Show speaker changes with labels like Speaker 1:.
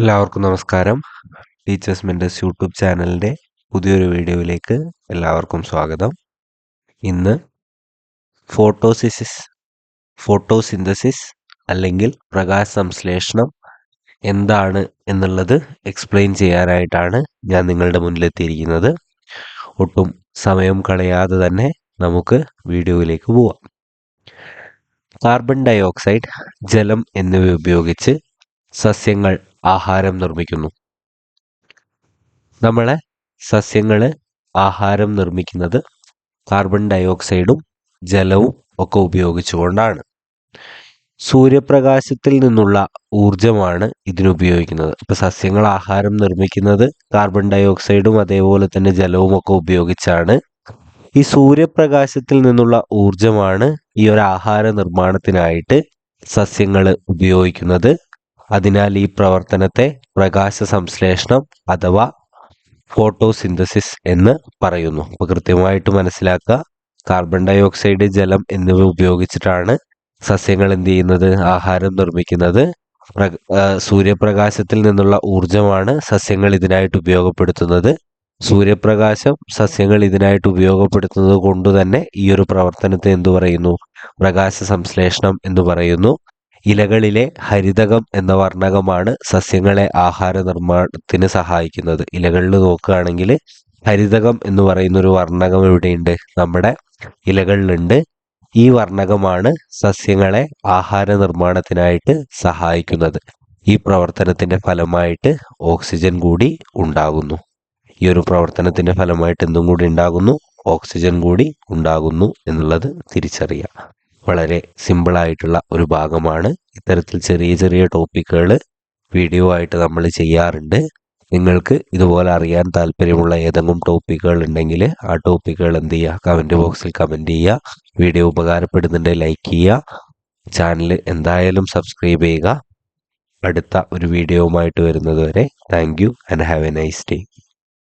Speaker 1: എല്ലാവർക്കും നമസ്കാരം teachers mentors YouTube ചാനലിൻ്റെ പുതിയൊരു വീഡിയോയിലേക്ക് എല്ലാവർക്കും സ്വാഗതം ഇന്ന് ഫോട്ടോസിസിസ് ഫോട്ടോസിന്തസിസ് അല്ലെങ്കിൽ പ്രകാശ സംശ്ലേഷണം എന്താണ് എന്നുള്ളത് എക്സ്പ്ലെയിൻ ചെയ്യാനായിട്ടാണ് ഞാൻ നിങ്ങളുടെ മുന്നിലെത്തിയിരിക്കുന്നത് ഒട്ടും സമയം കളയാതെ തന്നെ നമുക്ക് വീഡിയോയിലേക്ക് പോവാം കാർബൺ ഡയോക്സൈഡ് ജലം എന്നിവ ഉപയോഗിച്ച് സസ്യങ്ങൾ ആഹാരം നിർമ്മിക്കുന്നു നമ്മളെ സസ്യങ്ങൾ ആഹാരം നിർമ്മിക്കുന്നത് കാർബൺ ഡയോക്സൈഡും ജലവും ഒക്കെ ഉപയോഗിച്ചുകൊണ്ടാണ് സൂര്യപ്രകാശത്തിൽ നിന്നുള്ള ഊർജമാണ് ഇതിനുപയോഗിക്കുന്നത് അപ്പോൾ സസ്യങ്ങൾ ആഹാരം നിർമ്മിക്കുന്നത് കാർബൺ ഡയോക്സൈഡും അതേപോലെ തന്നെ ജലവും ഒക്കെ ഉപയോഗിച്ചാണ് ഈ സൂര്യപ്രകാശത്തിൽ നിന്നുള്ള ഊർജമാണ് ഈ ഒരു ആഹാര നിർമ്മാണത്തിനായിട്ട് സസ്യങ്ങൾ ഉപയോഗിക്കുന്നത് അതിനാൽ ഈ പ്രവർത്തനത്തെ പ്രകാശ സംശ്ലേഷണം അഥവാ ഫോട്ടോസിന്തസിസ് എന്ന് പറയുന്നു അപ്പൊ കൃത്യമായിട്ട് മനസ്സിലാക്കുക കാർബൺ ഡൈ ഓക്സൈഡ് ജലം എന്നിവ ഉപയോഗിച്ചിട്ടാണ് സസ്യങ്ങൾ എന്ത് ചെയ്യുന്നത് ആഹാരം നിർമ്മിക്കുന്നത് സൂര്യപ്രകാശത്തിൽ നിന്നുള്ള ഊർജമാണ് സസ്യങ്ങൾ ഇതിനായിട്ട് ഉപയോഗപ്പെടുത്തുന്നത് സൂര്യപ്രകാശം സസ്യങ്ങൾ ഇതിനായിട്ട് ഉപയോഗപ്പെടുത്തുന്നത് കൊണ്ട് തന്നെ ഈ ഒരു പ്രവർത്തനത്തെ എന്തു പറയുന്നു പ്രകാശ സംശ്ലേഷണം എന്ന് പറയുന്നു ഇലകളിലെ ഹരിതകം എന്ന വർണ്ണകമാണ് സസ്യങ്ങളെ ആഹാര നിർമ്മാണത്തിന് സഹായിക്കുന്നത് ഇലകളിൽ നോക്കുകയാണെങ്കിൽ ഹരിതകം എന്ന് പറയുന്ന ഒരു വർണ്ണകം എവിടെയുണ്ട് നമ്മുടെ ഇലകളിലുണ്ട് ഈ വർണ്ണകമാണ് സസ്യങ്ങളെ ആഹാര നിർമ്മാണത്തിനായിട്ട് സഹായിക്കുന്നത് ഈ പ്രവർത്തനത്തിന്റെ ഫലമായിട്ട് ഓക്സിജൻ കൂടി ഉണ്ടാകുന്നു ഈ ഒരു പ്രവർത്തനത്തിന്റെ ഫലമായിട്ട് എന്തും കൂടി ഉണ്ടാകുന്നു ഓക്സിജൻ കൂടി ഉണ്ടാകുന്നു എന്നുള്ളത് തിരിച്ചറിയാം വളരെ സിമ്പിളായിട്ടുള്ള ഒരു ഭാഗമാണ് ഇത്തരത്തിൽ ചെറിയ ചെറിയ ടോപ്പിക്കുകൾ വീഡിയോ ആയിട്ട് നമ്മൾ ചെയ്യാറുണ്ട് നിങ്ങൾക്ക് ഇതുപോലെ അറിയാൻ താല്പര്യമുള്ള ഏതെങ്കിലും ടോപ്പിക്കുകൾ ഉണ്ടെങ്കിൽ ആ ടോപ്പിക്കുകൾ എന്ത് ചെയ്യുക കമൻറ്റ് ബോക്സിൽ കമൻറ്റ് ചെയ്യുക വീഡിയോ ഉപകാരപ്പെടുന്നുണ്ട് ലൈക്ക് ചെയ്യുക ചാനൽ എന്തായാലും സബ്സ്ക്രൈബ് ചെയ്യുക അടുത്ത ഒരു വീഡിയോവുമായിട്ട് വരുന്നത് വരെ thank you and have a nice day